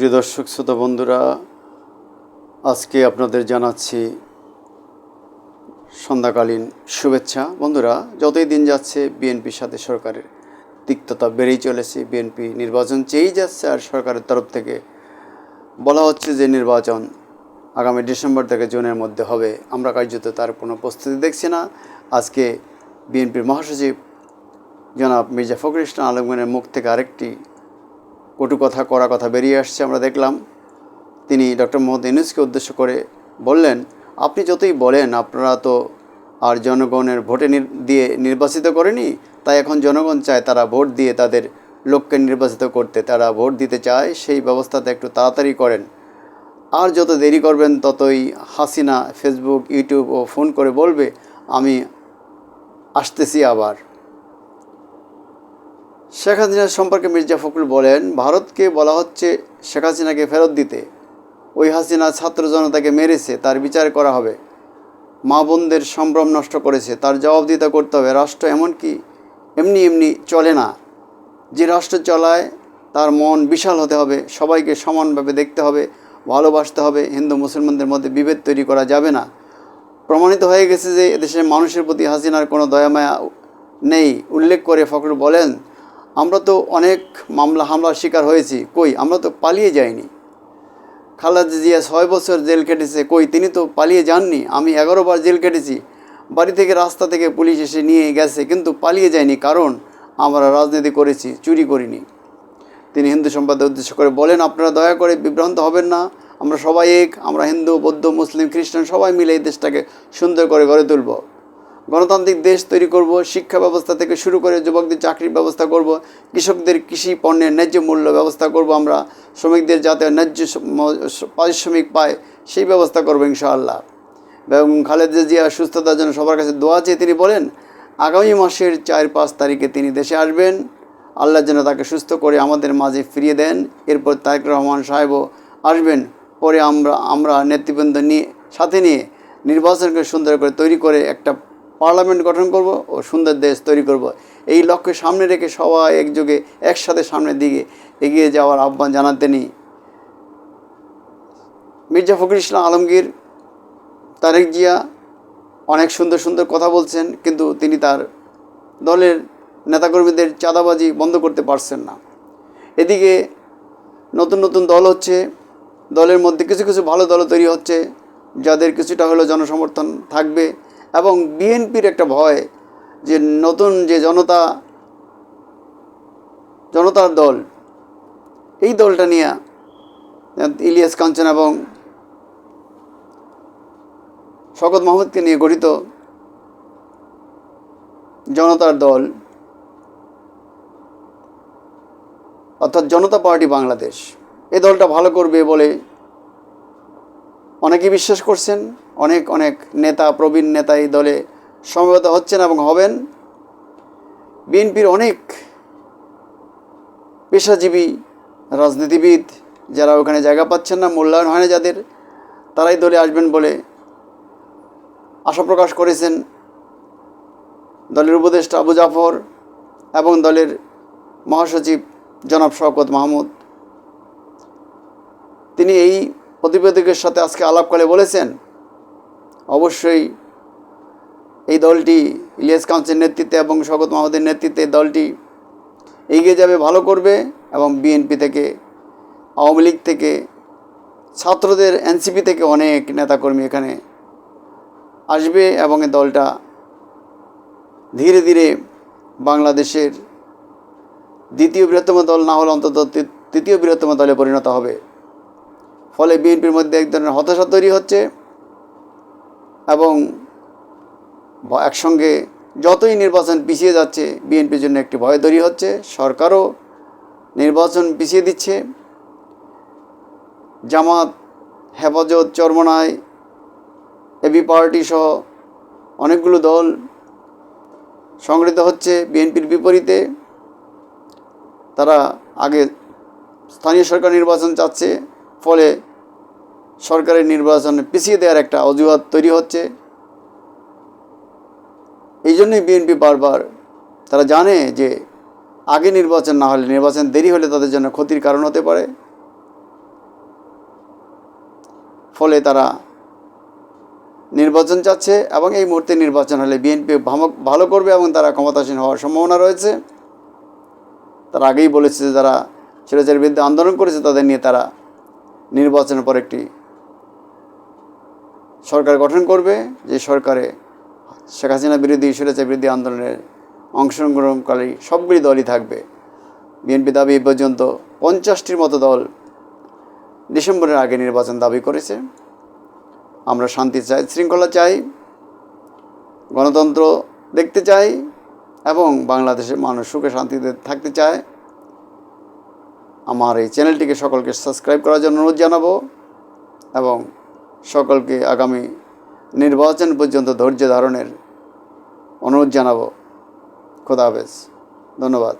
প্রিয় দর্শক, শ্রোতা বন্ধুরা, আজকে আপনাদের জানাচ্ছি সন্ধ্যাকালীন শুভেচ্ছা। বন্ধুরা, যতই দিন যাচ্ছে, বিএনপির সাথে সরকারের তিক্ততা বেড়েই চলেছে, বিএনপি নির্বাচন চেয়েই যাচ্ছে, আর সরকারের তরফ থেকে বলা হচ্ছে যে নির্বাচন আগামী ডিসেম্বর থেকে জুনের মধ্যে হবে। আমরা কার্যত তার কোনো প্রস্তুতি দেখছি না। আজকে বিএনপির মহাসচিব জনাব মির্জা ফখরুল ইসলাম আলমগীরের মুখ থেকে আরেকটি কটু কথা করা কথা বেরিয়ে আসছে, আমরা দেখলাম তিনি ডক্টর মোহাম্মদ ইউনুসকে উদ্দেশ্য করে বললেন, আপনি যতই বলেন, আপনারা তো আর জনগণের ভোটে দিয়ে নির্বাচিত করেনি, তাই এখন জনগণ চায় তারা ভোট দিয়ে তাদের লোককে নির্বাচিত করতে, তারা ভোট দিতে চায়, সেই ব্যবস্থাতে একটু তাড়াতাড়ি করেন। আর যত দেরি করবেন, ততই হাসিনা ফেসবুক, ইউটিউব ও ফোন করে বলবে, আমি আসতেছি আবার। শেখ হাসিনা সম্পর্কে মির্জা ফখরুল বলেন, ভারতকে বলা হচ্ছে শেখ হাসিনাকে ফেরত দিতে। ওই হাসিনা ছাত্র জনতাকে মেরেছে, তার বিচার করা হবে। মা বোনদের সম্ভ্রম নষ্ট করেছে, তার জবাবদিহিতা করতে হবে। রাষ্ট্র এমন কি এমনি এমনি চলে না। যে রাষ্ট্র চলায়, তার মন বিশাল হতে হবে। সবাইকে সমানভাবে দেখতে হবে, ভালোবাসতে হবে। হিন্দু, মুসলমানদের মধ্যে বিভেদ তৈরি করা যাবে না। প্রমাণিত হয়ে গেছে যে, এদেশের মানুষের প্রতি হাসিনার কোনো দয়ামায়া নেই। উল্লেখ করে ফখরুল বলেন আমরা তো অনেক মামলা হামলার শিকার হয়েছি। কই? আমরা তো পালিয়ে যাইনি। খালাদ জিয়া ছয় বছর জেল কেটেছে। কই? তিনি তো পালিয়ে যাননি। আমি এগারো বার জেল কেটেছি। বাড়ি থেকে রাস্তা থেকে পুলিশ এসে নিয়ে গেছে, কিন্তু পালিয়ে যায়নি কারণ আমরা রাজনীতি করেছি, চুরি করিনি। তিনি হিন্দু সম্প্রদায় উদ্দেশ্য করে বলেন, আপনারা দয়া করে বিভ্রান্ত হবেন না। আমরা সবাই এক, আমরা হিন্দু, বৌদ্ধ, মুসলিম, খ্রিস্টান, সবাই মিলে এই দেশটাকে সুন্দর করে গড়ে তুলব। গণতান্ত্রিক দেশ তৈরি করব, শিক্ষা ব্যবস্থা থেকে শুরু করে যুবকদের চাকরির ব্যবস্থা করব, কৃষকদের কৃষি পণ্যের ন্যায্য মূল্য ব্যবস্থা করব আমরা, শ্রমিকদের যাতে ন্যায্য পারিশ্রমিক পায়, সেই ব্যবস্থা করব ইনশাআল্লাহ। এবং খালেদা জিয়া সুস্থতার জন্য সবার কাছে দোয়া চেয়ে তিনি বলেন, আগামী মাসের চার পাঁচ তারিখে তিনি দেশে আসবেন, আল্লাহ যেন তাকে সুস্থ করে আমাদের মাঝে ফিরিয়ে দেন। এরপর তারেক রহমান সাহেবও আসবেন। পরে আমরা আমরা নেতৃবৃন্দ নিয়ে, সাথে নিয়ে নির্বাচনকে সুন্দর করে তৈরি করে একটা পার্লামেন্ট গঠন করব ও সুন্দর দেশ তৈরি করব। এই লক্ষ্যে সামনে রেখে সবাই একযোগে, একসাথে সামনের দিকে এগিয়ে যাওয়ার আহ্বান জানাতেনি মির্জা ফখরুল ইসলাম আলমগীর, তারেক জিয়া অনেক সুন্দর সুন্দর কথা বলছেন, কিন্তু তিনি তার দলের নেতাকর্মীদের চাঁদাবাজি বন্ধ করতে পারছেন না। এদিকে নতুন নতুন দল হচ্ছে, দলের মধ্যে কিছু কিছু ভালো দল তৈরি হচ্ছে, যাদের কিছুটা হলেও জনসমর্থন থাকবে। এবং বিএনপির একটা ভয় যে নতুন যে জনতা, জনতার দল, এই দলটা নিয়ে ইলিয়াস কাঞ্চন এবং শকত মাহমুদকে নিয়ে গঠিত জনতার দল, অর্থাৎ জনতা পার্টি বাংলাদেশ এই দলটা ভালো করবে বলে অনেকে বিশ্বাস করছেন, অনেক অনেক নেতা, প্রবীণ নেতা এই দলে সমবেত হচ্ছেন এবং হবেন। বিএনপির অনেক পেশাজীবী রাজনীতিবিদ যারা ওখানে জায়গা পাচ্ছেন না, মূল্যায়ন হয় না যাদের, তারাই দলে আসবেন বলে আশা প্রকাশ করেছেন দলের উপদেষ্টা আবু জাফর এবং দলের মহাসচিব জনাব শওকত মাহমুদ। তিনি এই প্রতিবেদকের সাথে আজকে আলাপকালে বলেছেন, অবশ্যই এই দলটি ইলিয়াস কাউন্সিলের নেতৃত্বে এবং শওকত মাহমুদের নেতৃত্বে দলটি এগিয়ে যাবে, ভালো করবে এবং বিএনপি থেকে, আওয়ামী লীগ থেকে, ছাত্রদের এনসিপি থেকে অনেক নেতাকর্মী এখানে আসবে এবং এই দলটা ধীরে ধীরে বাংলাদেশের দ্বিতীয় বৃহত্তম দল না হলে অন্তত তৃতীয় বৃহত্তম দলে পরিণত হবে। ফলে বিএনপির মধ্যে এক ধরনের হতাশা তৈরি হচ্ছে এবং একসঙ্গে যতই নির্বাচন পিছিয়ে যাচ্ছে, বিএনপির জন্য একটি ভয় তৈরি হচ্ছে। সরকারও নির্বাচন পিছিয়ে দিচ্ছে। জামাত, হেফাজত চরমনায় এবি পার্টি সহ অনেকগুলো দল সংগঠিত হচ্ছে বিএনপির বিপরীতে। তারা আগে স্থানীয় সরকার নির্বাচন চাচ্ছে, ফলে সরকারের নির্বাচন পিছিয়ে দেওয়ার একটা অজুহাত তৈরি হচ্ছে। এই জন্যই বিএনপি বারবার তারা জানে যে আগে নির্বাচন না হলে নির্বাচন দেরি হলে তাদের জন্য ক্ষতির কারণ হতে পারে। ফলে তারা নির্বাচন চাচ্ছে এবং এই মুহূর্তে নির্বাচন হলে বিএনপি ভালো করবে এবং তারা ক্ষমতাসীন হওয়ার সম্ভাবনা রয়েছে। তারা আগেই বলেছে যে তারা স্বৈরাচারের বিরুদ্ধে আন্দোলন করেছে তাদের নিয়ে তারা নির্বাচনের পর একটি সরকার গঠন করবে, যে সরকারে শেখ হাসিনা বিরোধী স্বৈরাচার বিরোধী আন্দোলনের অংশগ্রহণকারী সবগুলি দলই থাকবে। বিএনপি দাবি পর্যন্ত পঞ্চাশটির মতো দল ডিসেম্বরের আগে নির্বাচন দাবি করেছে। আমরা শান্তি চাই, শৃঙ্খলা চাই, গণতন্ত্র দেখতে চাই এবং বাংলাদেশের মানুষ সুখে শান্তিতে থাকতে চায়। আমার এই চ্যানেলটিকে সকলকে সাবস্ক্রাইব করার জন্য অনুরোধ জানাব এবং সকলকে আগামী নির্বাচন পর্যন্ত ধৈর্য ধারণের অনুরোধ জানাব। খোদা হাফেজ। ধন্যবাদ।